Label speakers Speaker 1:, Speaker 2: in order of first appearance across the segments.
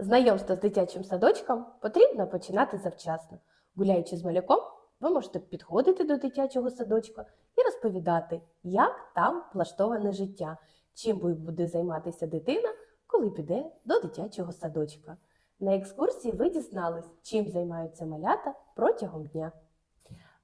Speaker 1: Знайомство з дитячим садочком потрібно починати завчасно. Гуляючи з малюком, ви можете підходити до дитячого садочка і розповідати, як там влаштоване життя, чим буде займатися дитина, коли піде до дитячого садочка. На екскурсії ви дізнались, чим займаються малята протягом дня.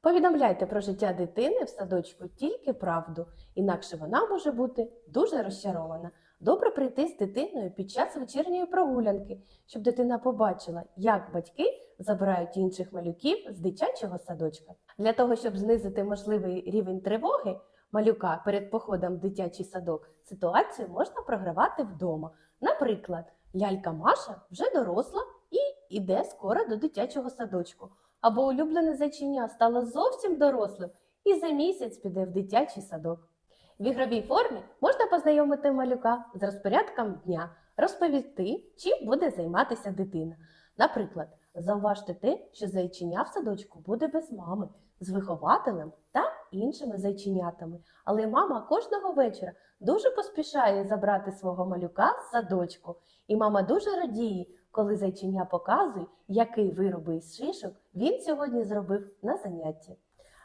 Speaker 1: Повідомляйте про життя дитини в садочку тільки правду, інакше вона може бути дуже розчарована. Добре прийти з дитиною під час вечірньої прогулянки, щоб дитина побачила, як батьки забирають інших малюків з дитячого садочка. Для того, щоб знизити можливий рівень тривоги малюка перед походом в дитячий садок, ситуацію можна програвати вдома. Наприклад, лялька Маша вже доросла і йде скоро до дитячого садочку. Або улюблене зайчиня стало зовсім дорослим і за місяць піде в дитячий садок. В ігровій формі можна познайомити малюка з розпорядком дня, розповісти, чим буде займатися дитина. Наприклад, зауважте те, що зайчиня в садочку буде без мами, з вихователем та іншими зайченятами. Але мама кожного вечора дуже поспішає забрати свого малюка з садочку. І мама дуже радіє, коли зайчиня показує, який вироби із шишок він сьогодні зробив на занятті.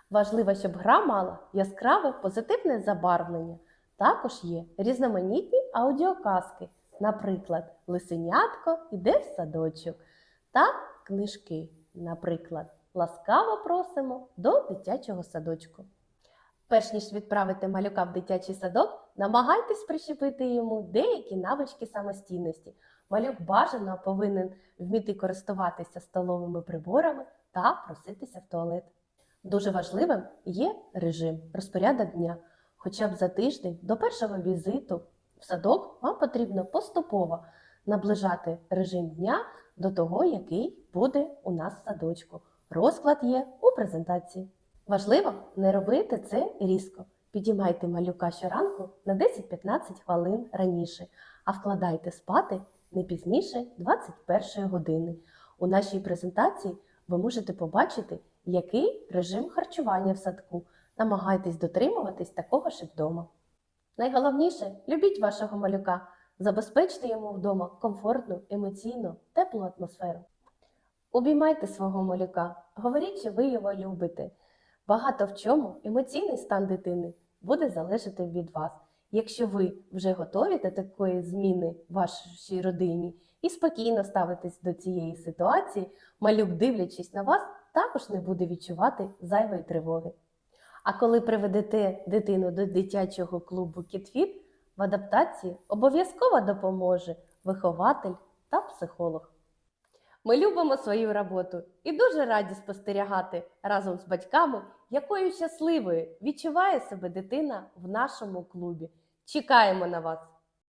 Speaker 1: Важливо, щоб гра мала яскраве позитивне забарвлення. Також є різноманітні аудіоказки, наприклад, Лисенятко іде в садочок та книжки, наприклад, Ласкаво просимо до дитячого садочку. Перш ніж відправити малюка в дитячий садок, намагайтесь прищепити йому деякі навички самостійності. Малюк бажано повинен вміти користуватися столовими приборами та проситися в туалет. Дуже важливим є режим, розпорядок дня. Хоча б за тиждень до першого візиту в садок вам потрібно поступово наближати режим дня до того, який буде у нас в садочку. Розклад є у презентації. Важливо не робити це різко. Підіймайте малюка щоранку на 10-15 хвилин раніше, а вкладайте спати не пізніше 21 години. У нашій презентації ви можете побачити, який режим харчування в садку. Намагайтесь дотримуватись такого ж вдома. Найголовніше любіть вашого малюка, забезпечте йому вдома комфортну, емоційну, теплу атмосферу. Обіймайте свого малюка, говоріть, що ви його любите. Багато в чому емоційний стан дитини буде залежати від вас. Якщо ви вже готові до такої зміни в вашій родині і спокійно ставитесь до цієї ситуації, малюк, дивлячись на вас, також не буде відчувати зайвої тривоги. А коли приведете дитину до дитячого клубу KidFit, в адаптації обов'язково допоможе вихователь та психолог. Ми любимо свою роботу і дуже раді спостерігати разом з батьками, якою щасливою відчуває себе дитина в нашому клубі. Чекаємо на вас!